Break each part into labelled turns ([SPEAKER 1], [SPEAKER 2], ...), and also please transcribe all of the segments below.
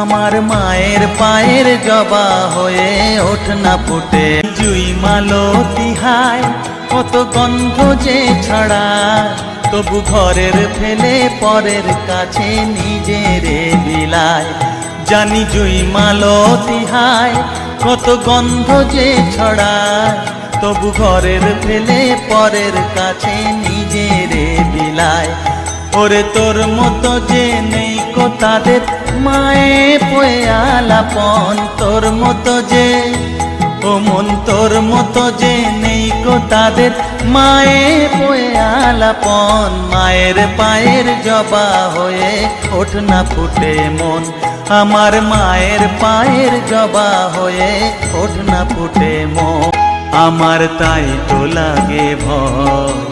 [SPEAKER 1] আমার মায়ের পায়ের জবা হয়ে ওঠ না ফুটে। জুই মালো তিহায়, কত গন্ধ যে ছড়া তবু ঘরের ফেলে পরের কাছে নিজেরে বিলায়। জানি জুই মালো তিহায়, কত গন্ধ যে ছড়ায়। তবু ঘরের ফেলে পরের কাছে নিজেরে বিলায়। ওরে তোর মতো যে নেই তাদের মায়ে পয়ে তোর মতো যে, ও মন তোর মতো যে নেই গো তাদের মায়ে পয়ে আলাপন মায়ের পায়ের জবা হয়ে ওঠ না ফুটে মন, আমার মায়ের পায়ের জবা হয়ে ওঠ না ফুটে মন। আমার তাই তো লাগে ভয়।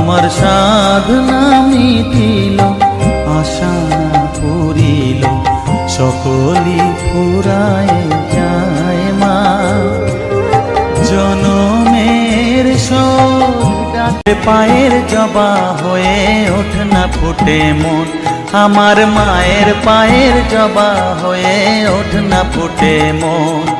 [SPEAKER 1] আমার সাধনা মিটিল, আশা না পুরিল সকলে ফুরায় যায় মা। জনমের ডাকে পায়ের জবা হয়ে ওঠ না, ফুটে মন। আমার মায়ের পায়ের জবা হয়ে ওঠ না, ফুটে মন।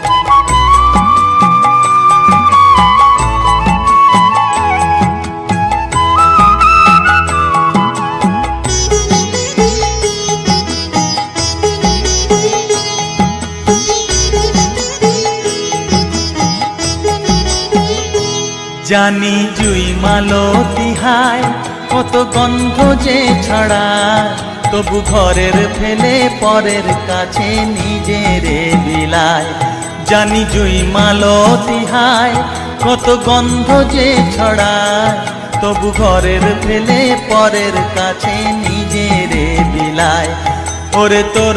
[SPEAKER 1] জানি জুই মালো তিহায়, কত গন্ধ যে ছড়া। তবু ঘরের ফেলে পরের কাছে নিজেরে বিলায়। জানি জুই মালো তিহায়, কত গন্ধ যে ছড়ায় তবু ঘরের ফেলে পরের কাছে নিজেরে বিলায়। ওরে তোর